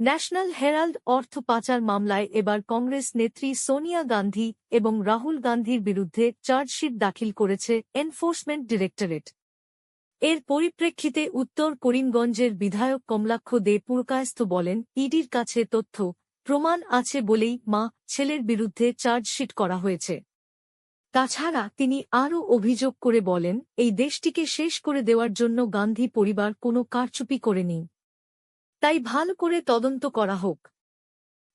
National Herald অর্থ পাচার মামলায় এবার কংগ্রেস নেত্রী সোনিয়া গান্ধী এবং রাহুল গান্ধীর বিরুদ্ধে চার্জশিট দাখিল করেছে এনফোর্সমেন্ট ডিরেক্টরেট। এর পরিপ্রেক্ষিতে উত্তর করিমগঞ্জের বিধায়ক কমলাক্ষ দে পুরকায়স্থ বলেন, ইডির কাছে তথ্য, প্রমাণ আছে বলেই মা, ছেলের বিরুদ্ধে চার্জশিট করা হয়েছে। তাছাড়া তিনি আরও অভিযোগ করে বলেন, এই দেশটিকে শেষ করে দেওয়ার জন্য গান্ধী পরিবার কোনো কারচুপি করেনি। তাই ভালো করে তদন্ত করা হোক।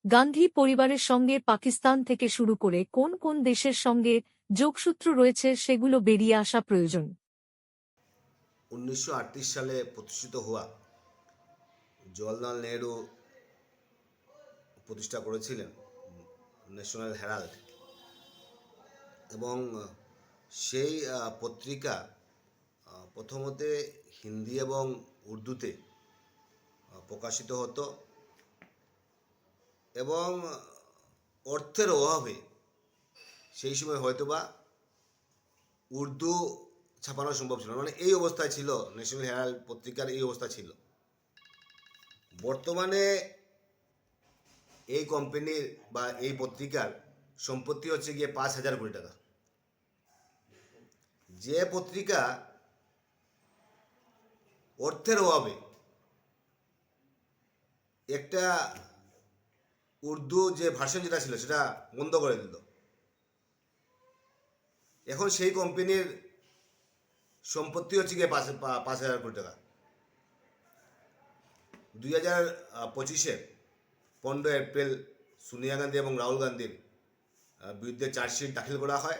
গান্ধী পরিবারের সঙ্গে পাকিস্তান থেকে শুরু করে কোন কোন দেশের সঙ্গে যোগসূত্র রয়েছে সেগুলো বেরিয়ে আসা প্রয়োজন। উনিশশো আটত্রিশ সালে প্রতিষ্ঠিত হওয়া জওয়াহরলাল নেহরু প্রতিষ্ঠা করেছিলেন ন্যাশনাল হেরাল্ড এবং সেই পত্রিকা প্রথমতে হিন্দি এবং উর্দুতে প্রকাশিত হতো এবং অর্থের অভাবে সেই সময় হয়তোবা উর্দু ছাপানো সম্ভব ছিল। মানে এই অবস্থায় ছিল ন্যাশনাল হেরাল্ড পত্রিকার এই অবস্থা ছিল বর্তমানে এই কোম্পানির বা এই পত্রিকার সম্পত্তি হচ্ছে গিয়ে পাঁচ হাজার কোটি টাকা যে পত্রিকা অর্থের অভাবে একটা উর্দু যে ভাষণ যেটা ছিল, সেটা বন্ধ করে দিল। এখন সেই কোম্পানির সম্পত্তি হচ্ছে গিয়ে পাঁচ পাঁচ হাজার কোটি টাকা। দুই হাজার পঁচিশে পনেরো এপ্রিল সোনিয়া গান্ধী এবং রাহুল গান্ধীর বিরুদ্ধে চার্জশিট দাখিল করা হয়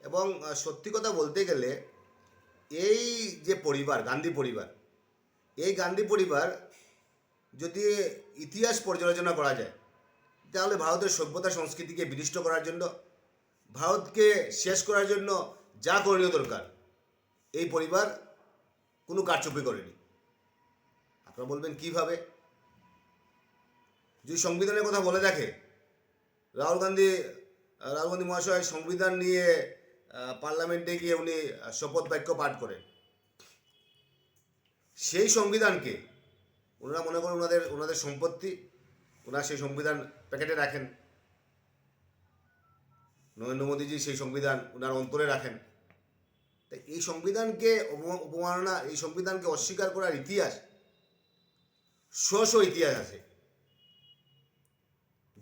এবং সত্যি কথা বলতে গেলে এই যে পরিবার, গান্ধী পরিবার, এই গান্ধী পরিবার যদি ইতিহাস পর্যালোচনা করা যায়, তাহলে ভারতের সভ্যতা সংস্কৃতিকে বিনিষ্ট করার জন্য, ভারতকে শেষ করার জন্য যা করণীয় দরকার, এই পরিবার কোনো কারচুপি করেনি। আপনারা বলবেন কীভাবে? যদি সংবিধানের কথা বলে দেখে, রাহুল গান্ধী রাহুল গান্ধী মহাশয় সংবিধান নিয়ে পার্লামেন্টে গিয়ে উনি শপথ বাক্য পাঠ করেন, সেই সংবিধানকে ওনারা মনে করেন ওনাদের ওনাদের সম্পত্তি, ওনারা সেই সংবিধান প্যাকেটে রাখেন। নরেন্দ্র মোদীজি সেই সংবিধান ওনার অন্তরে রাখেন। তাই এই সংবিধানকে অবমাননা এই সংবিধানকে অস্বীকার করার ইতিহাস স্ব স্ব ইতিহাস আছে।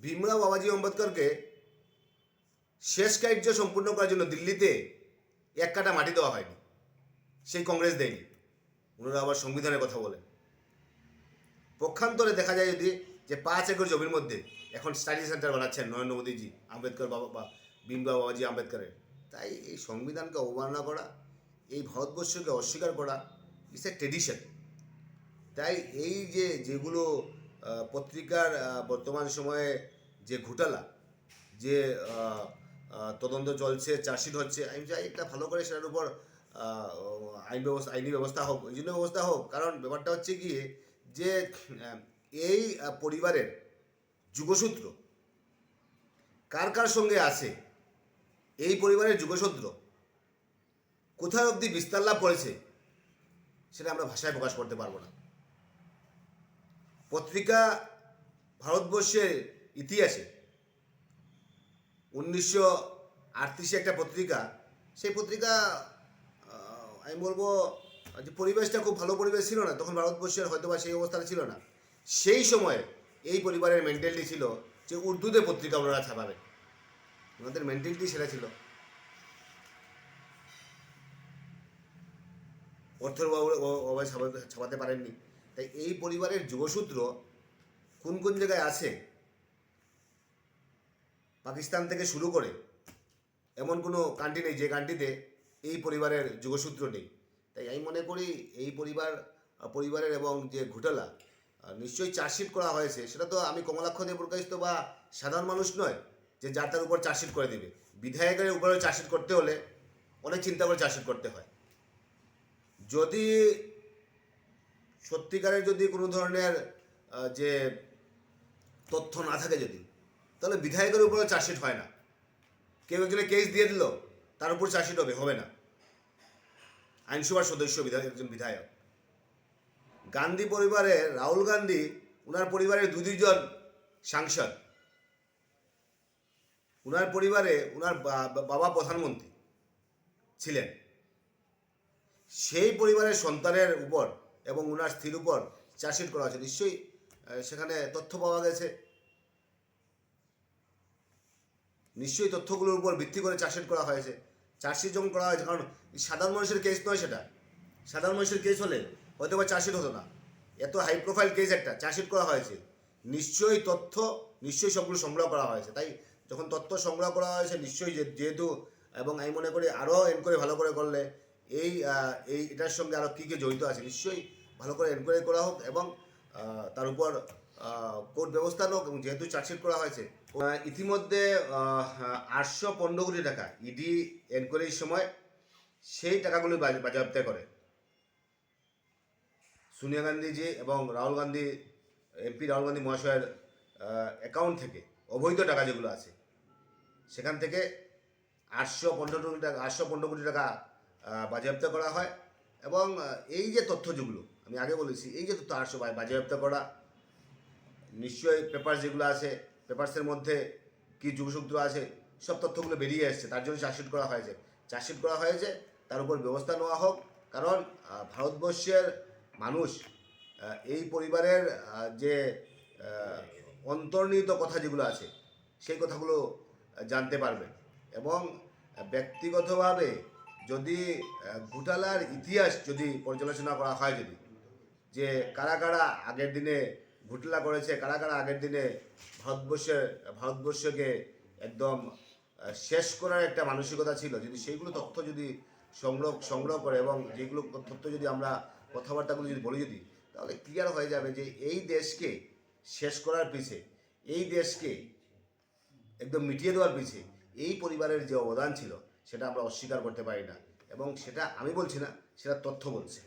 ভীমরাও বাবাজি আম্বেদকরকে শেষ কার্য সম্পূর্ণ করার জন্য দিল্লিতে এক কাটা মাটি দেওয়া হয়নি। সেই কংগ্রেস দেয়নি। ওনারা আবার সংবিধানের কথা বলেন। পক্ষান্তরে দেখা যায় যদি যে পাঁচ একর জমির মধ্যে এখন স্টাডি সেন্টার বানাচ্ছেন নরেন্দ্র মোদীজি, আম্বেদকর বাবা বা ভীমরাও বাবাজি আম্বেদকরের, তাই এই সংবিধানকে অবমাননা করা, এই ভারতবর্ষকে অস্বীকার করা ইটস এ ট্রেডিশন তাই এই যে যেগুলো পত্রিকার বর্তমান সময়ে যে ঘোটালা, যে তদন্ত চলছে, চার্জশিট হচ্ছে, আমি চাই একটা ভালো করে সেটার উপর আইন ব্যবস্থা, আইনি ব্যবস্থা হোক ওই জন্য ব্যবস্থা হোক, কারণ ব্যাপারটা হচ্ছে গিয়ে যে এই পরিবারের যুগসূত্র কার কার সঙ্গে আছে, এই পরিবারের যুগসূত্র কোথায় অবধি বিস্তার লাভ করেছে, সেটা আমরা ভাষায় প্রকাশ করতে পারব না। পত্রিকা ভারতবর্ষের ইতিহাসে উনিশশো আটত্রিশে একটা পত্রিকা, সেই পত্রিকা আমি বলব যে পরিবেশটা খুব ভালো পরিবেশ ছিল না, তখন ভারতবর্ষের হয়তো বা সেই অবস্থাটা ছিল না। সেই সময়ে এই পরিবারের মেন্টালিটি ছিল যে উর্দুতে পত্রিকা ওনারা ছাপাবে। ওনাদের মেন্টালিটি সেটা ছিল। অর্থের অভাবে ছাপাতে পারেননি। তাই এই পরিবারের যুগসূত্র কোন কোন জায়গায় আছে, পাকিস্তান থেকে শুরু করে এমন কোনো কান্ট্রি নেই যে কান্ট্রিতে এই পরিবারের যুগসূত্র নেই। তাই আমি মনে করি এই পরিবার, পরিবারের এবং যে ঘোটালা নিশ্চয়ই চার্জশিট করা হয়েছে। সেটা তো আমি কমলাক্ষ দিয়ে প্রকাশিত বা সাধারণ মানুষ নয় যে যার তার উপর চার্জশিট করে দেবে। বিধায়কের উপরে চার্জশিট করতে হলে অনেক চিন্তা করে চার্জশিট করতে হয়। যদি সত্যিকারের যদি কোনো ধরনের যে তথ্য না থাকে যদি, তাহলে বিধায়কের উপরে চার্জশিট হয় না। কেউ একজনে কেস দিয়ে দিল, তার উপর চার্জশিট হবে হবে না। আইনসভার সদস্য, বিধায়ক, একজন বিধায়ক। গান্ধী পরিবারে রাহুল গান্ধী, উনার পরিবারের দুই দুইজন সাংসদ। উনার পরিবারে বা- বাবা প্রধানমন্ত্রী ছিলেন। সেই পরিবারের সন্তানের উপর এবং উনার স্ত্রীর উপর চার্জশিট করা হয়েছে। নিশ্চয়ই সেখানে তথ্য পাওয়া গেছে। নিশ্চয়ই তথ্যগুলোর উপর ভিত্তি করে চার্জশিট করা হয়েছে। চার্জশিট যখন করা হয়েছে, কারণ সাধারণ মানুষের কেস নয় সেটা। সাধারণ মানুষের কেস হলে হয়তো বা চার্জশিট হতো না। এত হাই প্রোফাইল কেস একটা, চার্জশিট করা হয়েছে। নিশ্চয়ই তথ্য, নিশ্চয়ই সবগুলো সংগ্রহ করা হয়েছে। তাই যখন তথ্য সংগ্রহ করা হয়েছে, নিশ্চয়ই যেহেতু, এবং আমি মনে করি আরও এনকোয়ারি ভালো করে করলে এই এই, এটার সঙ্গে আরও কী কী জড়িত আছে, নিশ্চয়ই ভালো করে এনকোয়ারি করা হোক এবং তার উপর কোর্ট ব্যবস্থা হোক এবং যেহেতু চার্জশিট করা হয়েছে ইতিমধ্যে আটশো পনেরো কোটি টাকা ইডি এনকোয়ারির সময় সেই টাকাগুলি বাজে- বাজেয়াপ্ত করে। সোনিয়া গান্ধীজি এবং রাহুল গান্ধী এমপি রাহুল গান্ধী মহাশয়ের অ্যাকাউন্ট থেকে অবৈধ টাকা যেগুলো আছে, সেখান থেকে আটশো পনেরো কোটি টাকা, আটশো পনেরো কোটি টাকা বাজেয়াপ্ত করা হয় এবং এই যে তথ্য যেগুলো আমি আগে বলেছি, এই যে তথ্য আটশো বাজেয়াপ্ত করা নিশ্চয়ই পেপার যেগুলো আছে পেপারসের মধ্যে কী যুগসূত্র আছে, সব তথ্যগুলো বেরিয়ে এসছে, তার জন্য চার্জশিট করা হয়েছে। চার্জশিট করা হয়েছে, তার উপর ব্যবস্থা নেওয়া হোক, কারণ ভারতবর্ষের মানুষ এই পরিবারের যে অন্তর্নিহিত কথা যেগুলো আছে, সেই কথাগুলো জানতে পারবে। এবং ব্যক্তিগতভাবে যদি ঘোটালার ইতিহাস যদি পর্যালোচনা করা হয় যদি, যে কারা কারা আগের দিনে ঘোটালা করেছে। কারা কারা আগের দিনে ভারতবর্ষের ভারতবর্ষকে একদম শেষ করার একটা মানসিকতা ছিল, যদি সেইগুলো তথ্য যদি সংগ্রহ সংগ্রহ করে এবং যেগুলো তথ্য যদি আমরা কথাবার্তাগুলো যদি বলি যদি, তাহলে ক্লিয়ার হয়ে যাবে যে এই দেশকে শেষ করার পিছে, এই দেশকে একদম মিটিয়ে দেওয়ার পিছে এই পরিবারের যে অবদান ছিল, সেটা আমরা অস্বীকার করতে পারি না। এবং সেটা আমি বলছি না, সেটা তথ্য বলছে।